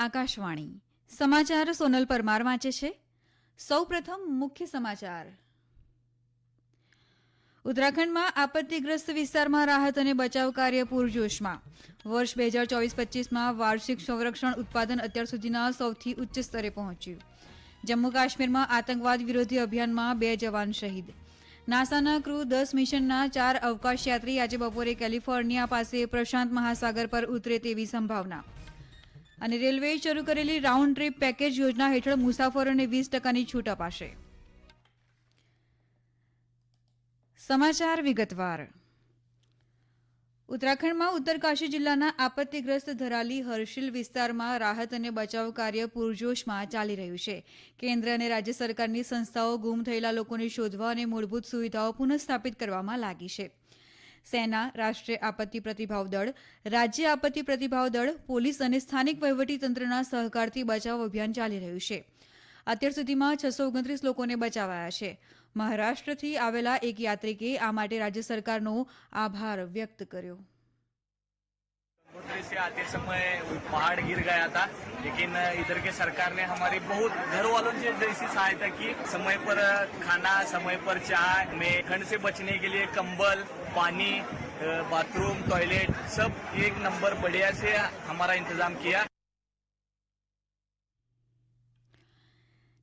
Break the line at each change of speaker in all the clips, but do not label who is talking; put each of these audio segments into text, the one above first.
આકાશવાણી. સમાચાર સોનલ પરમાર વાંચે છે. સૌપ્રથમ મુખ્ય સમાચાર. ઉત્તરાખંડમાં આપત્તિગ્રસ્ત વિસ્તારમાં રાહત અને બચાવ કાર્ય પૂરજોશમાં. વર્ષ બે હજાર ચોવીસ પચીસમાં વાર્ષિક સંરક્ષણ ઉત્પાદન અત્યાર સુધીના સૌથી ઉચ્ચ સ્તરે પહોંચ્યું. જમ્મુ કાશ્મીરમાં આતંકવાદ વિરોધી અભિયાનમાં બે જવાન શહીદ. નાસાના ક્રૂ દસ મિશનના ચાર અવકાશયાત્રી આજે બપોરે કેલિફોર્નિયા પાસે પ્રશાંત મહાસાગર પર ઉતરે તેવી સંભાવના. અને રેલવેએ શરૂ કરેલી રાઉન્ડ ટ્રીપ પેકેજ યોજના હેઠળ મુસાફરોને વીસ ટકાની છૂટ અપાશે. સમાચાર વિગતવાર. ઉત્તરાખંડમાં ઉત્તરકાશી જિલ્લાના આપત્તિગ્રસ્ત ધરાલી હર્ષિલ વિસ્તારમાં રાહત અને બચાવ કાર્ય પૂરજોશમાં ચાલી રહ્યું છે. કેન્દ્ર અને રાજ્ય સરકારની સંસ્થાઓ ગુમ થયેલા લોકોને શોધવા અને મૂળભૂત સુવિધાઓ પુનઃસ્થાપિત કરવામાં લાગી છે. સેના રાષ્ટ્રીય આપત્તિ પ્રતિભાવ દળ રાજ્ય આપત્તિ પ્રતિભાવ દળ પોલીસ અને સ્થાનિક વહીવટીતંત્રના સહકારથી બચાવ અભિયાન ચાલી રહ્યું છે અત્યાર સુધીમાં છસો ઓગણત્રીસ લોકોને બચાવાયા છે મહારાષ્ટ્રથી આવેલા એક યાત્રિકે આ માટે રાજ્ય સરકારનો આભાર વ્યક્ત કર્યો
गंगोत्री से आते समय पहाड़ गिर गया था लेकिन इधर के सरकार ने हमारी बहुत घर वालों से जैसी सहायता की समय पर खाना समय पर चाय में ठंड से बचने के लिए कंबल पानी बाथरूम टॉयलेट सब एक नंबर बढ़िया से हमारा इंतजाम किया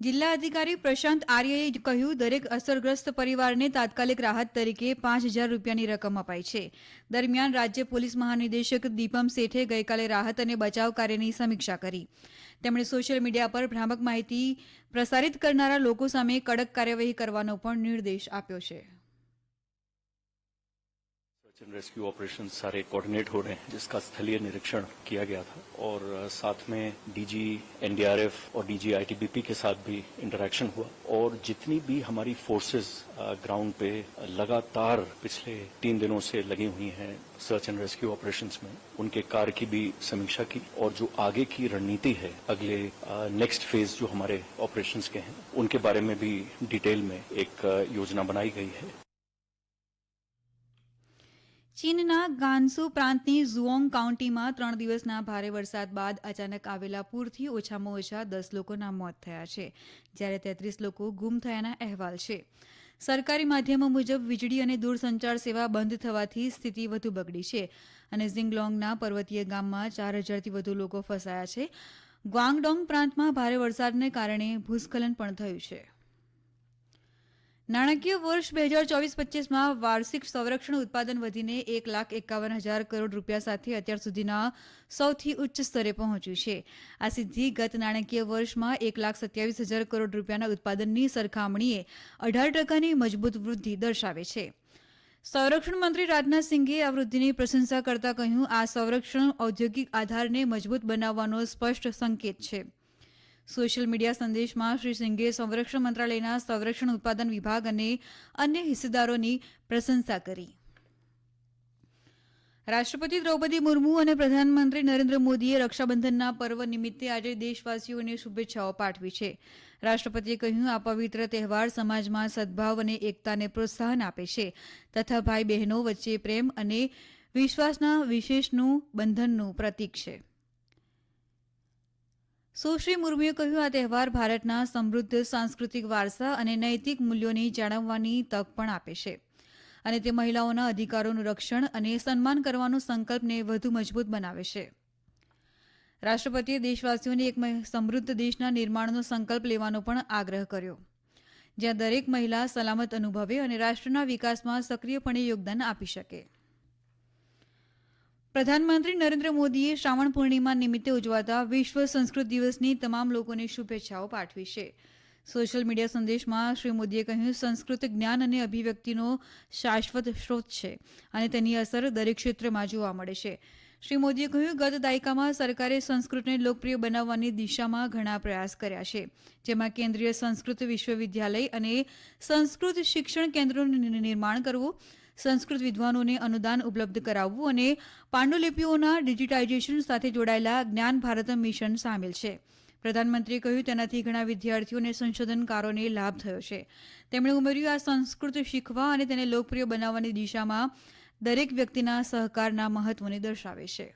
જિલ્લા અધિકારી પ્રશાંત આર્યએ કહ્યું દરેક અસરગ્રસ્ત પરિવારને તાત્કાલિક રાહત તરીકે પાંચ હજાર રૂપિયાની રકમ અપાઈ છે દરમિયાન રાજ્ય પોલીસ મહાનિદેશક દીપમ શેઠે ગઈકાલે રાહત અને બચાવ કાર્યની સમીક્ષા કરી તેમણે સોશિયલ મીડિયા પર ભ્રામક માહિતી પ્રસારિત કરનારા લોકો સામે કડક કાર્યવાહી કરવાનો પણ નિર્દેશ આપ્યો છે
सर्च एंड रेस्क्यू ऑपरेशन सारे कोऑर्डिनेट हो रहे हैं, जिसका स्थलीय निरीक्षण किया गया था। और साथ में डीजी एनडीआरएफ और डीजी आईटीबीपी के साथ भी इंटरेक्शन हुआ। और जितनी भी हमारी फोर्सेस ग्राउंड पे लगातार पिछले तीन दिनों से लगी हुई हैं सर्च एंड रेस्क्यू ऑपरेशन में, उनके कार्य की भी समीक्षा की। और जो आगे की रणनीति है, अगले नेक्स्ट फ़ेज़ जो हमारे ऑपरेशन के हैं, उनके बारे में भी डिटेल में एक योजना बनाई गई है।
ચીનના ગાન્સુ પ્રાંતની ઝુઓંગ કાઉન્ટીમાં ત્રણ દિવસના ભારે વરસાદ બાદ અચાનક આવેલા પૂરથી ઓછામાં ઓછા દસ લોકોના મોત થયા છે, જ્યારે તેત્રીસ લોકો ગુમ થયાના અહેવાલ છે. સરકારી માધ્યમો મુજબ વીજળી અને દૂરસંચાર સેવા બંધ થવાથી સ્થિતિ વધુ બગડી છે અને ઝિંગલોંગના પર્વતીય ગામમાં ચાર હજારથી વધુ લોકો ફસાયા છે. ગ્વાંગડોંગ પ્રાંતમાં ભારે વરસાદને કારણે ભૂસ્ખલન પણ થયું છે. નાણાકીય વર્ષ બે હજાર ચોવીસ પચીસમાં વાર્ષિક સંરક્ષણ ઉત્પાદન વધીને એક લાખ એકાવન હજાર કરોડ રૂપિયા સાથે અત્યાર સુધીના સૌથી ઉચ્ચ સ્તરે પહોંચ્યું છે. આ સિદ્ધિ ગત નાણાકીય વર્ષમાં એક લાખ સત્યાવીસ હજાર કરોડ રૂપિયાના ઉત્પાદનની સરખામણીએ અઢાર ટકાની મજબૂત વૃદ્ધિ દર્શાવે છે. સંરક્ષણ મંત્રી રાજનાથ સિંઘે આ વૃદ્ધિની પ્રશંસા કરતા કહ્યું, આ સંરક્ષણ ઔદ્યોગિક આધારને મજબૂત બનાવવાનો સ્પષ્ટ સંકેત છે. સોશિયલ મીડિયા સંદેશમાં શ્રી સિંઘે સંરક્ષણ મંત્રાલયના સંરક્ષણ ઉત્પાદન વિભાગ અને અન્ય હિસ્સેદારોની પ્રશંસા કરી. રાષ્ટ્રપતિ દ્રૌપદી મુર્મુ અને પ્રધાનમંત્રી નરેન્દ્ર મોદીએ રક્ષાબંધનના પર્વ નિમિત્તે આજે દેશવાસીઓને શુભેચ્છાઓ પાઠવી છે. રાષ્ટ્રપતિએ કહ્યું, આ પવિત્ર તહેવાર સમાજમાં સદભાવ અને એકતાને પ્રોત્સાહન આપે છે. તથા ભાઈ બહેનો વચ્ચે પ્રેમ અને વિશ્વાસના વિશેષનું બંધનનું પ્રતીક છે. સુશ્રી મુર્મુએ કહ્યું, આ તહેવાર ભારતના સમૃદ્ધ સાંસ્કૃતિક વારસા અને નૈતિક મૂલ્યોની જાળવવાની તક પણ આપે છે. અને તે મહિલાઓના અધિકારોનું રક્ષણ અને સન્માન કરવાનો સંકલ્પને વધુ મજબૂત બનાવે છે. રાષ્ટ્રપતિએ દેશવાસીઓને એક સમૃદ્ધ દેશના નિર્માણનો સંકલ્પ લેવાનો પણ આગ્રહ કર્યો. જ્યાં દરેક મહિલા સલામત અનુભવે અને રાષ્ટ્રના વિકાસમાં સક્રિયપણે યોગદાન આપી શકે. પ્રધાનમંત્રી નરેન્દ્ર મોદીએ શ્રાવણ પૂર્ણિમા નિમિત્તે ઉજવાતા વિશ્વ સંસ્કૃત દિવસની તમામ લોકોને શુભેચ્છાઓ પાઠવી છે. સોશિયલ મીડિયા સંદેશમાં શ્રી મોદીએ કહ્યું, સંસ્કૃત જ્ઞાન અને અભિવ્યક્તિનો શાશ્વત સ્ત્રોત છે અને તેની અસર દરેક ક્ષેત્રમાં જોવા મળે છે. શ્રી મોદીએ કહ્યું, ગત દાયકામાં સરકારે સંસ્કૃતને લોકપ્રિય બનાવવાની દિશામાં ઘણા પ્રયાસ કર્યા છે, જેમાં કેન્દ્રીય સંસ્કૃત વિશ્વવિદ્યાલય અને સંસ્કૃત શિક્ષણ કેન્દ્રોનું નિર્માણ કરવું સંસ્કૃત વિદ્વાનોને અનુદાન ઉપલબ્ધ કરાવવું અને પાંડુલિપિઓના ડિજિટાઇઝેશન સાથે જોડાયેલા જ્ઞાન ભારત મિશન સામેલ છે. પ્રધાનમંત્રીએ કહ્યું, તેનાથી ઘણા વિદ્યાર્થીઓ અને સંશોધનકારોને લાભ થયો છે. તેમણે ઉમેર્યું, આ સંસ્કૃત શીખવા અને તેને લોકપ્રિય બનાવવાની દિશામાં દરેક વ્યક્તિના સહકારના મહત્વને દર્શાવે છે.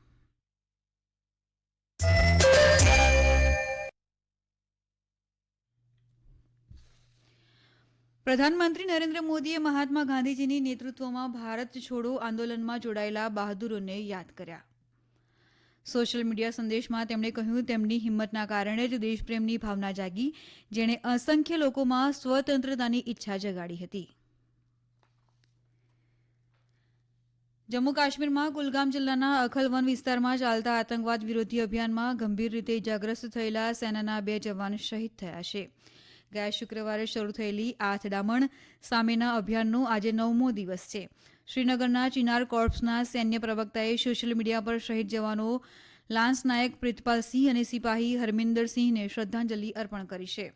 પ્રધાનમંત્રી નરેન્દ્ર મોદીએ મહાત્મા ગાંધીજીની નેતૃત્વમાં ભારત છોડો આંદોલનમાં જોડાયેલા બહાદુરોને યાદ કર્યા. સોશિયલ મીડિયા સંદેશમાં તેમણે કહ્યું, તેમની હિંમતના કારણે જ દેશપ્રેમની ભાવના જાગી, જેણે અસંખ્ય લોકોમાં સ્વતંત્રતાની ઈચ્છા જગાડી હતી. જમ્મુ કાશ્મીરમાં કુલગામ જિલ્લાના અખલવન વિસ્તારમાં ચાલતા આતંકવાદ વિરોધી અભિયાનમાં ગંભીર રીતે ઇજાગ્રસ્ત થયેલા સેનાના બે જવાન શહીદ થયા છે. ગયા શુક્રવારે શરૂ થયેલી આ અથડામણ સામેના અભિયાનનો આજે નવમો દિવસ છે. શ્રીનગરના ચિનાર કોર્પ્સના સૈન્ય પ્રવક્તાએ સોશિયલ મીડિયા પર શહીદ જવાનો લાન્સ નાયક પ્રિતપાલસિંહ અને સિપાહી હરમિંદરસિંહને શ્રદ્ધાંજલિ અર્પણ કરી છે.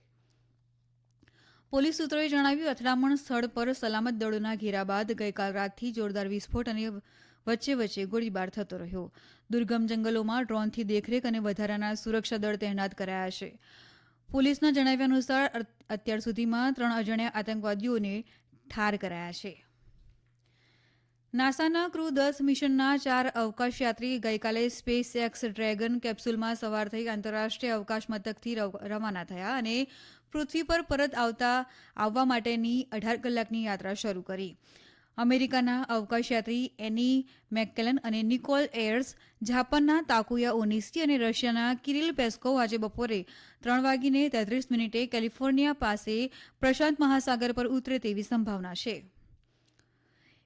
પોલીસ સૂત્રોએ જણાવ્યું અથડામણ સ્થળ પર સલામત દળોના ઘેરા બાદ ગઈકાલ રાતથી જોરદાર વિસ્ફોટ અને વચ્ચે વચ્ચે ગોળીબાર થતો રહ્યો. દુર્ગમ જંગલોમાં ડ્રોનથી દેખરેખ અને વધારાના સુરક્ષા દળ તહેનાત કરાયા છે. પોલીસના જણાવ્યા અનુસાર અત્યાર સુધીમાં ત્રણ અજાણ્યા આતંકવાદીઓને ઠાર કરાયા છે. નાસાના ક્રૂ દસ મિશનના ચાર અવકાશયાત્રી ગઈકાલે સ્પેસ એક્સ ડ્રેગન કેપ્સ્યુલમાં સવાર થઈ આંતરરાષ્ટ્રીય અવકાશ મથકથી રવાના થયા અને પૃથ્વી પર પરત આવતા, આવવા માટેની અઢાર કલાકની યાત્રા શરૂ કરી. અમેરિકાના અવકાશયાત્રી એની મેકકેલન અને નિકોલ એયર્સ જાપાનના તાકુયા ઓનિસ્ટી અને રશિયાના કિરિલ પેસ્કોવ આજે બપોરે ત્રણ વાગીને તેત્રીસ મિનિટે કેલિફોર્નિયા પાસે પ્રશાંત મહાસાગર પર ઉતરે તેવી સંભાવના છે.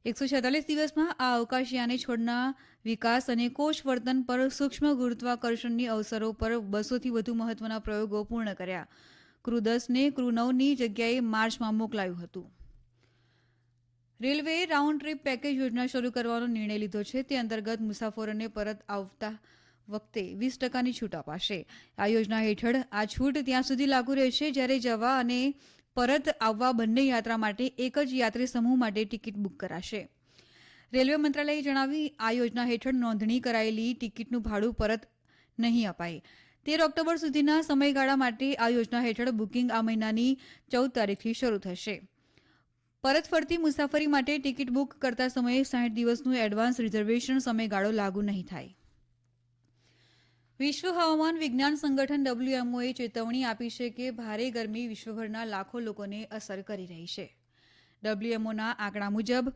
એકસો છેતાલીસ દિવસમાં આ અવકાશયાને છોડના વિકાસ અને કોષ વર્તન પર સૂક્ષ્મ ગુરુત્વાકર્ષણની અવસરો પર બસોથી વધુ મહત્વના પ્રયોગો પૂર્ણ કર્યા. ક્રૂ દસને ક્રૂ નવની જગ્યાએ માર્ચમાં મોકલાયું હતું. રેલવેએ રાઉન્ડ ટ્રીપ પેકેજ યોજના શરૂ કરવાનો નિર્ણય લીધો છે. તે અંતર્ગત મુસાફરોને પરત આવતા વખતે વીસ ટકાની છૂટ અપાશે. આ યોજના હેઠળ આ છૂટ ત્યાં સુધી લાગુ રહેશે જ્યારે જવા અને પરત આવવા બંને યાત્રા માટે એક જ યાત્રી સમૂહ માટે ટિકિટ બુક કરાશે. રેલવે મંત્રાલયે જણાવ્યું આ યોજના હેઠળ નોંધણી કરાયેલી ટિકિટનું ભાડું પરત નહીં અપાય. તેર ઓક્ટોબર સુધીના સમયગાળા માટે આ યોજના હેઠળ બુકિંગ આ મહિનાની ચૌદ તારીખથી શરૂ થશે. પરત ફરતી મુસાફરી માટે ટિકિટ બુક કરતા સમયે સાઠ દિવસનું એડવાન્સ રિઝર્વેશન સમયગાળો લાગુ નહીં થાય. વિશ્વ હવામાન વિજ્ઞાન સંગઠન ડબલ્યુએમઓએ ચેતવણી આપી છે કે ભારે ગરમી વિશ્વભરના લાખો લોકોને અસર કરી રહી છે. ડબલ્યુએમઓના આંકડા મુજબ,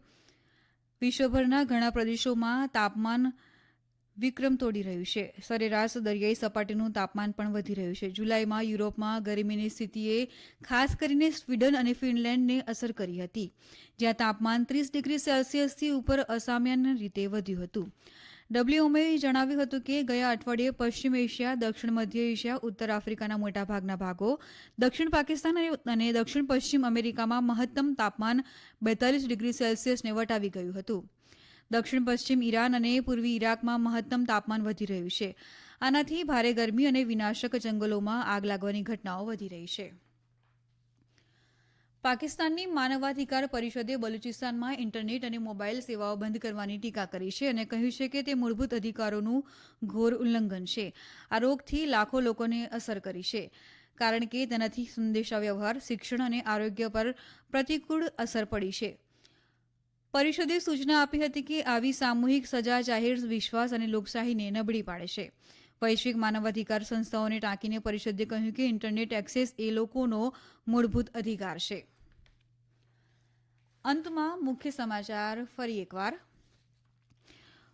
વિશ્વભરના ઘણા પ્રદેશોમાં તાપમાન વિક્રમ તોડી રહ્યું છે. સરેરાશ દરિયાઈ સપાટીનું તાપમાન પણ વધી રહ્યું છે. જુલાઈમાં યુરોપમાં ગરમીની સ્થિતિએ ખાસ કરીને સ્વીડન અને ફિનલેન્ડને અસર કરી હતી. જ્યાં તાપમાન ત્રીસ ડિગ્રી સેલ્સિયસથી ઉપર અસામાન્ય રીતે વધ્યું હતું. ડબ્લ્યુએમઓએ જણાવ્યું હતું કે, ગયા અઠવાડિયે પશ્ચિમ એશિયા, દક્ષિણ મધ્ય એશિયા, ઉત્તર આફ્રિકાના મોટાભાગના ભાગો, દક્ષિણ પાકિસ્તાન અને દક્ષિણ પશ્ચિમ અમેરિકામાં મહત્તમ તાપમાન બેતાલીસ ડિગ્રી સેલ્સિયસને વટાવી ગયું હતું. દક્ષિણ પશ્ચિમ ઈરાન અને પૂર્વી ઈરાકમાં મહત્તમ તાપમાન વધી રહ્યું છે. આનાથી ભારે ગરમી અને વિનાશક જંગલોમાં આગ લાગવાની ઘટનાઓ વધી રહી છે. પાકિસ્તાનની માનવાધિકાર પરિષદે બલુચિસ્તાનમાં ઇન્ટરનેટ અને મોબાઈલ સેવાઓ બંધ કરવાની ટીકા કરી છે અને કહ્યું છે કે તે મૂળભૂત અધિકારોનું ઘોર ઉલ્લંઘન છે. આ રોગથી લાખો લોકોને અસર કરી છે. કારણ કે તેનાથી સંદેશાવ્યવહાર, શિક્ષણ અને આરોગ્ય પર પ્રતિકૂળ અસર પડી છે. પરિષદે સૂચના આપી હતી કે આવી સામૂહિક સજા જાહેર વિશ્વાસ અને લોકશાહીને નબળી પાડે છે. વૈશ્વિક માનવાધિકાર સંસ્થાઓને ટાંકીને પરિષદે કહ્યું કે ઇન્ટરનેટ એક્સેસ એ લોકોનો મૂળભૂત અધિકાર છે. અંતમાં મુખ્ય સમાચાર ફરી એકવાર.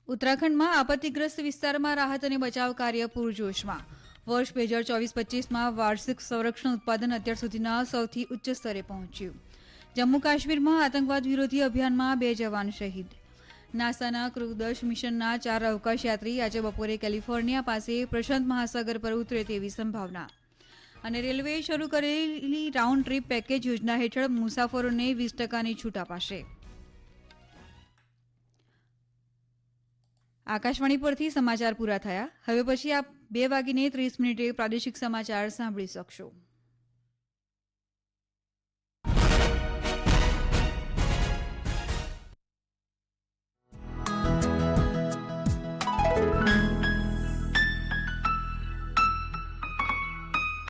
ઉત્તરાખંડમાં આપત્તિગ્રસ્ત વિસ્તારમાં રાહત અને બચાવ કાર્ય પૂરજોશમાં. વર્ષ બે હજાર ચોવીસ પચીસમાં વાર્ષિક સંરક્ષણ ઉત્પાદન અત્યાર સુધીના સૌથી ઉચ્ચ સ્તરે પહોંચ્યું. જમ્મુ કાશ્મીરમાં આતંકવાદ વિરોધી અભિયાનમાં બે જવાન શહીદ. નાસાના ક્રુદશ મિશનના ચાર અવકાશયાત્રી આજે બપોરે કેલિફોર્નિયા પાસે પ્રશાંત મહાસાગર પર ઉતરે તેવી સંભાવના. અને રેલવેએ શરૂ કરેલી રાઉન્ડ ટ્રીપ પેકેજ યોજના હેઠળ મુસાફરોને વીસ ટકાની છૂટ અપાશે. આકાશવાણી પરથી સમાચાર પૂરા થયા. હવે પછી આપ બે વાગીને ત્રીસ મિનિટે પ્રાદેશિક સમાચાર સાંભળી શકશો.